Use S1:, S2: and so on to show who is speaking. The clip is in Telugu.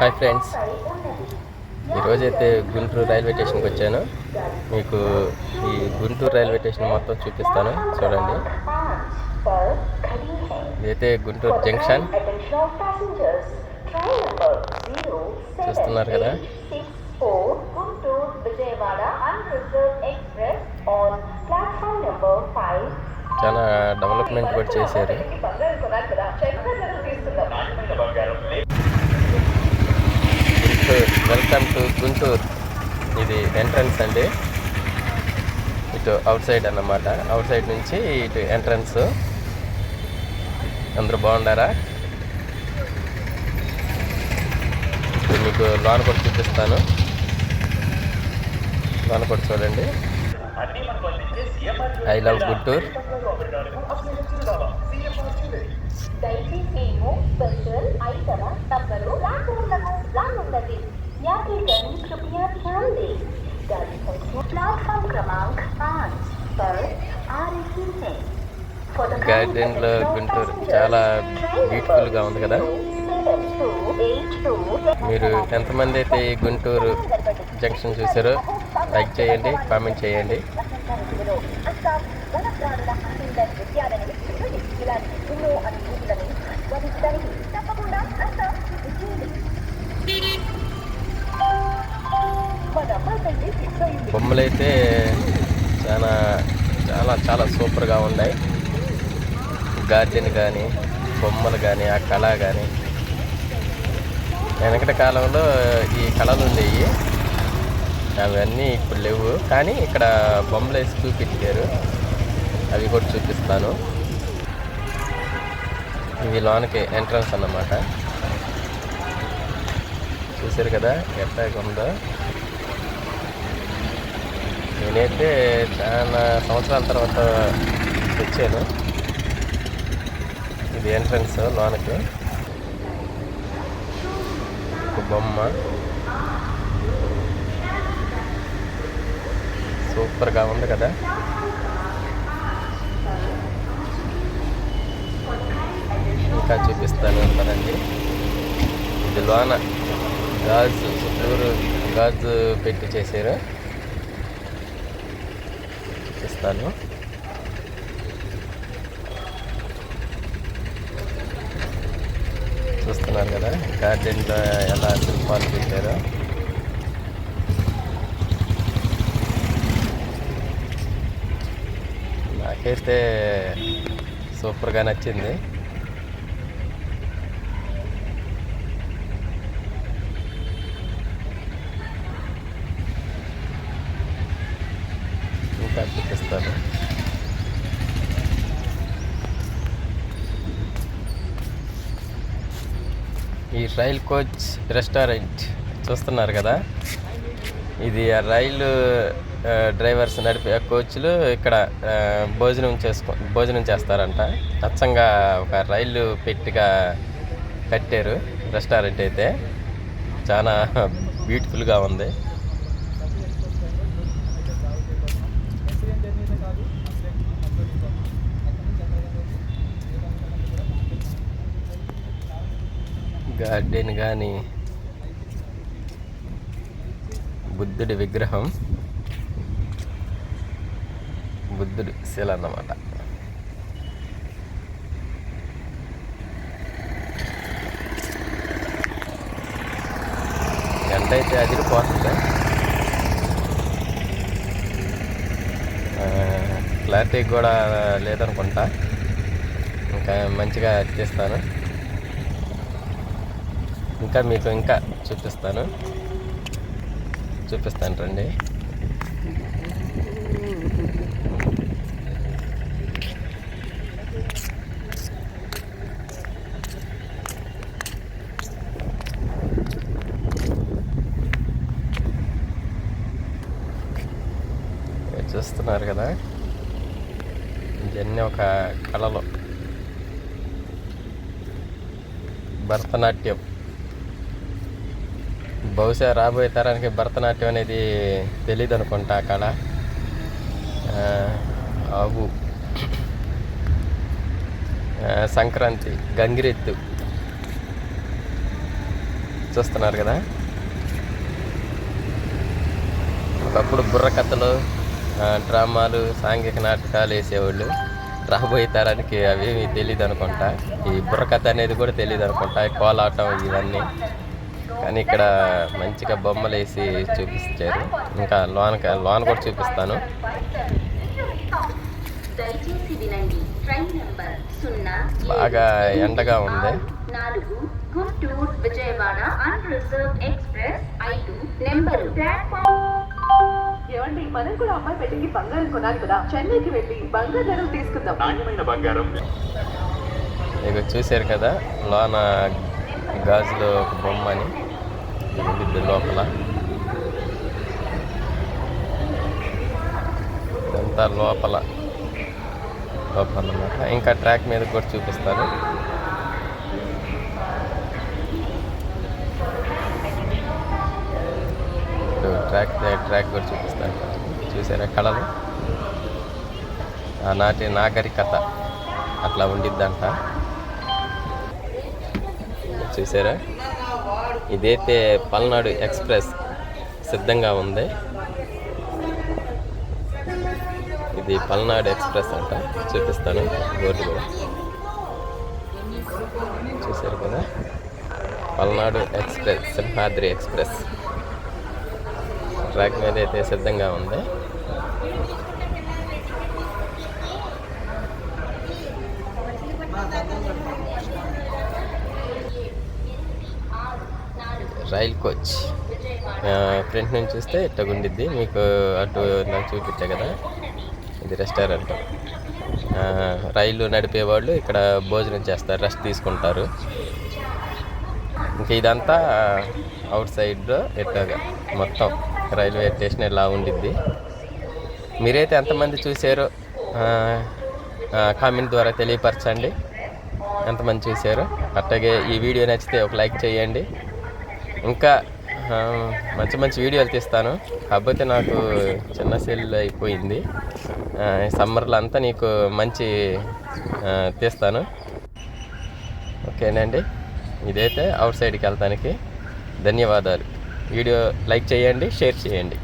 S1: Hi friends. ఈరోజైతే గుంటూరు రైల్వే స్టేషన్కి వచ్చాను. మీకు ఈ గుంటూరు రైల్వే స్టేషన్ మొత్తం చూపిస్తాను. చూడండి. ఇదైతే గుంటూరు జంక్షన్. చూస్తున్నారు కదా. చాలా డెవలప్మెంట్ కూడా చేశారు
S2: బంగారు కొనాలి కదా చక్కెర తీస్తున్నాం
S1: గుంటూరు వెల్కమ్ టు గుంటూరు. ఇది ఎంట్రన్స్ అండి. ఇటు అవుట్ సైడ్ అన్నమాట. అవుట్ సైడ్ నుంచి ఇటు ఎంట్రన్స్ అందరూ బాగుండారా ఇప్పుడు మీకు లోన్ కూడా చూపిస్తాను. లోన్ కూడా చూడండి. I love Guntur.
S2: దయచేసి
S1: గార్డెన్లో గుంటూరు. చాలా బ్యూటిఫుల్గా ఉంది కదా? మీరు ఎంతమంది అయితే ఈ గుంటూరు జంక్షన్ చూసారో లైక్ చేయండి కామెంట్ చేయండి. బొమ్మలు అయితే చాలా చాలా చాలా సూపర్గా ఉన్నాయి. గార్డెన్ కానీ బొమ్మలు కానీ ఆ కళ కానీ వెనకటి కాలంలో ఈ కళలు ఉండేవి అవన్నీ ఇప్పుడు లేవు. కానీ ఇక్కడ బొమ్మలు వేసి చూపించారు. అవి కూడా చూపిస్తాను. ఇవి లోనకి ఎంట్రన్స్ అన్నమాట. చూసారు కదా ఎట్లా ఉందో. నేనైతే చాలా సంవత్సరాల తర్వాత వచ్చాను ఇది ఎంట్రన్స్ లోనకి. ఒక బొమ్మ. సూపర్గా ఉంది కదా. ఇంకా చూపిస్తాను పదండి. ఇది లోన. గాజు చుట్టూరు గాజు పెట్టి చేశారు. చూపిస్తాను. చూస్తున్నారు కదా. గార్డెన్లో ఎలా శిల్పాలు పెట్టారో. నాకైతే సూపర్గా నచ్చింది. ఇంకా చూపిస్తాను. ఈ రైల్ కోచ్ రెస్టారెంట్ చూస్తున్నారు కదా? ఇది ఆ రైలు డ్రైవర్స్ నడిపే కోచ్లు ఇక్కడ భోజనం చేసుకో భోజనం చేస్తారంట. అచ్చంగా ఒక రైలు పెట్టిగా కట్టారు రెస్టారెంట్ అయితే. చాలా బ్యూటిఫుల్గా ఉంది. గార్డెన్ కానీ బుద్ధుడి విగ్రహం బుద్ధుడి శిల అన్నమాట. ఎంత అయితే అదిరిపోతుంది ఆ, క్లారిటీ కూడా లేదనుకుంటా. ఇంకా మంచిగా చేస్తాను. ఇంకా మీకు ఇంకా చూపిస్తాను. చూపిస్తాను రండి. చూస్తున్నారు కదా? ఇవన్నీ ఒక కళలు. భరతనాట్యం. బహుశా రాబోయే తరానికి భరతనాట్యం అనేది తెలియదు అనుకుంటా అక్కడ కళ ఆవు. సంక్రాంతి గంగిరెద్దు. చూస్తున్నారు కదా? ఒకప్పుడు బుర్రకథలు డ్రామాలు సాంఘిక నాటకాలు వేసేవాళ్ళు. రాబోయే తరానికి అవేమి తెలియదు అనుకుంటా ఈ బుర్రకథ అనేది కూడా తెలియదు అనుకుంటా కోలాటం ఇవన్నీ. కానీ ఇక్కడ మంచిగా బొమ్మలు వేసి చూపించారు ఇంకా లోన లోన కూడా చూపిస్తాను.
S2: దయచేసి వినండి. ట్రైన్ నంబర్ సున్నా
S1: బాగా ఎండగా ఉంది.
S2: నాలుగు గుంటూరు విజయవాడ అన్రిజర్వ్ ఎక్స్ప్రెస్ ఐదు నెంబరు. ప్లాట్ఫామ్
S3: ఏమండి మనం కూడా అమ్మాయి పెళ్ళికి బంగారం కొనాలి కదా. చెన్నైకి వెళ్ళి బంగారు ధరలు తీసుకుందాం.
S4: నాణ్యమైన బంగారం.
S1: ఇక చూశారు కదా లోన గాజులో ఒక బొమ్మ అని లోపల. ఇదంతా లోపల. లోపల అన్నమాట. ఇంకా ట్రాక్ మీద కూడా చూపిస్తారు. ట్రాక్ ట్రాక్ కూడా చూపిస్తాను చూసారా కళలు? ఆనాటి నాగరికత అట్లా ఉండిద్దంట. చూసారా? ఇదైతే పల్నాడు ఎక్స్ప్రెస్ సిద్ధంగా ఉంది. ఇది పల్నాడు ఎక్స్ప్రెస్ అంట. చూపిస్తాను. బోర్డు కూడా. చూశారు కదా? Palnadu express Simhadri express. Track మీద అయితే సిద్ధంగా ఉంది. రైల్ కోచ్ ఫ్రంట్ నుంచి చూస్తే ఇట్లా ఉండిద్ది మీకు అటు నాకు చూపించా కదా? ఇది రెస్టారెంట్ రైలు నడిపే వాళ్ళు ఇక్కడ భోజనం చేస్తారు రెస్ట్ తీసుకుంటారు. ఇంకా ఇదంతా అవుట్ సైడ్ ఇట్లాగా మొత్తం రైల్వే స్టేషన్ ఇలా ఉండిద్ది? మీరైతే ఎంతమంది చూసారో కామెంట్ ద్వారా తెలియపరచండి. ఎంతమంది చూశారు? అట్లాగే ఈ వీడియో నచ్చితే ఒక లైక్ చేయండి. ఇంకా మంచి మంచి వీడియోలు తీస్తాను. కాకపోతే నాకు చిన్న సెల్ అయిపోయింది. సమ్మర్లో అంతా నీకు మంచి తీస్తాను. ఓకేనండి? ఇదైతే అవుట్ సైడ్కి వెళ్తానికి ధన్యవాదాలు. వీడియో లైక్ చేయండి షేర్ చేయండి.